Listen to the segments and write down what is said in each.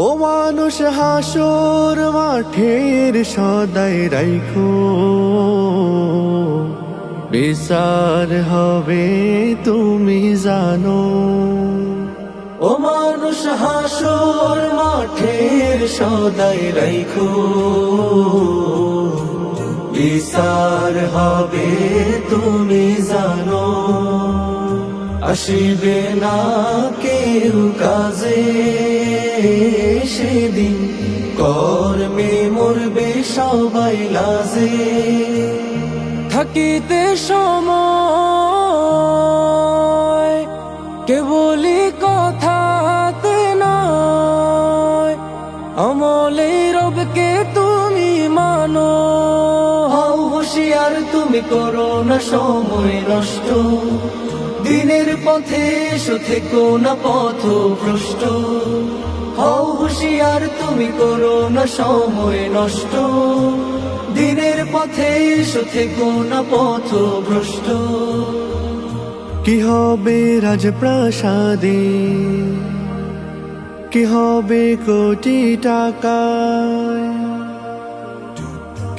ও মানুষ, হাসুর মাঠের সদাই রাইখো। বিচার হবে তুমি জানো। ও মানুষ, হাসুর মাঠের সদাই রাইখো। বিচার হবে তুমি জানো। আসিবে না কেউ কাজে। সবাই লাজে। থাকিতে সময় কেবলি কথাতে নয়। আমলে রবকে তুমি মানো। হও হুশিয়ার তুমি করো না সময় নষ্ট। দিনের পথে এসো থেকো না পথ ভ্রষ্ট। হও হুশিয়ার, তুমি করো না সময় নষ্ট। দিনের পথে এসো, থেকো না পথ ভ্রষ্ট। কি হবে রাজপ্রাসাদে? কি হবে কোটি টাকায়?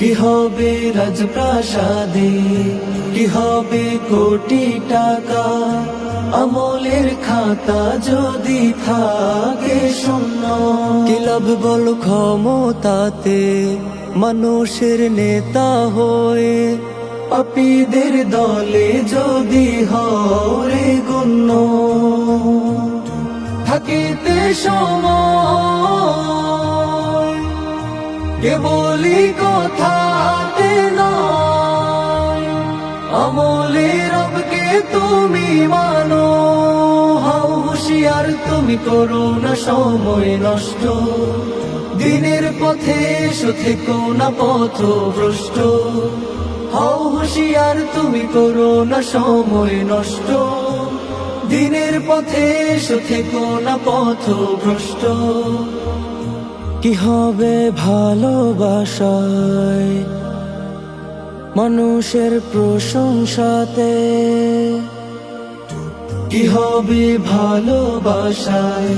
কি হবে রাজপ্রাসাদে? কি হবে কোটি টাকা? আমলের খাতা যদি থাকে শূন্য, কি লাভ বল ক্ষমতাতে? মানুষের নেতা হয়ে পাপীদের দলে যদি হরে গণ্য, থাকিতে সময় কেবলি কথাতে নয় আমলে রবকে তুমি মানো, হাও হুশিয়ার তুমি করো না সময় নষ্ট। দিনের পথে এসো, থেকো না পথ ভ্রষ্ট। হাও হুশিয়ার তুমি করো না সময় নষ্ট। দিনের পথে এসো, থেকো না পথ ভ্রষ্ট। কি হবে ভালোবাসায় মানুষের প্রশংসাতে? কি হবে ভালোবাসায়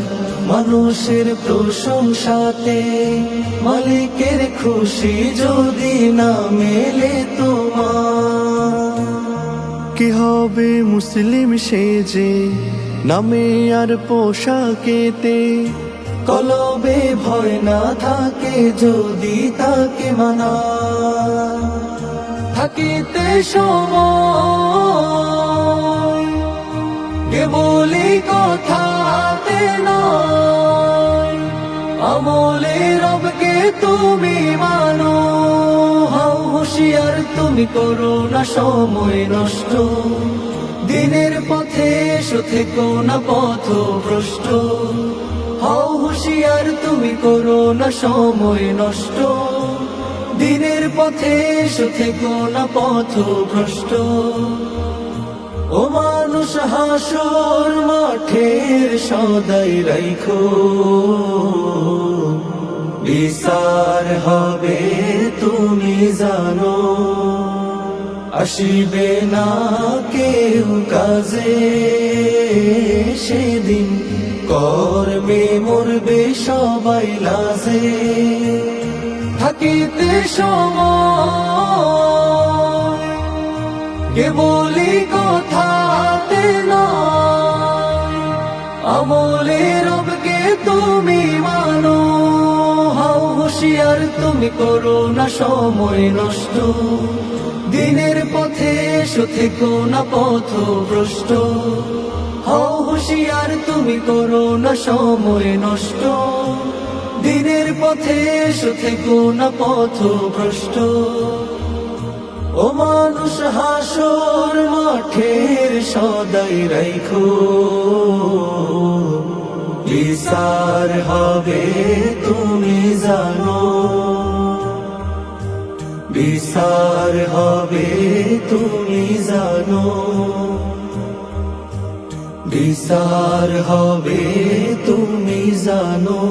মানুষের প্রশংসাতে? মালিকের খুশি যদি না মেলে তোমার, কি হবে মুসলিম সে যে নামে আর পোশাকেতে কলবে ভয় না থাকে, যদি তাকে মানা। থাকিতে সময় কেবলি কথাতে নয়, আমলে রবকে তুমি মানো। হাও হুশিয়ার, তুমি করো না সময় নষ্ট। দিনের পথে এসো, থেকো না পথ ভ্রষ্ট হও হুশিয়ার, তুমি করো না সময় নষ্ট। দিনের পথে থেকো না পথ ভ্রষ্ট ও মানুষ, হাসর মাঠের সদাই রাইখো। বিচার হবে, তুমি জানো। আসিবে না কেউ কাজে, সেদিন কর্মে মরবে, সবাই লাজে। থাকিতে সময় কেবলি কথাতে নয়। আমলে রবকে তুমি মানো, হাও হুশিয়ার তুমি করো না সময় নষ্ট। দিনের পথে এসো থেকো না পথ ভ্রষ্ট হও হুশিয়ার, তুমি করো না সময় নষ্ট। দিনের পথে এসো থেকো না পথ ভ্রষ্ট ও মানুষ, হাসর মাঠের সদাই রাইখো। বিচার হবে, তুমি জানো। বিচার হবে, তুমি জানো। বিচার হবে তুমি জানো।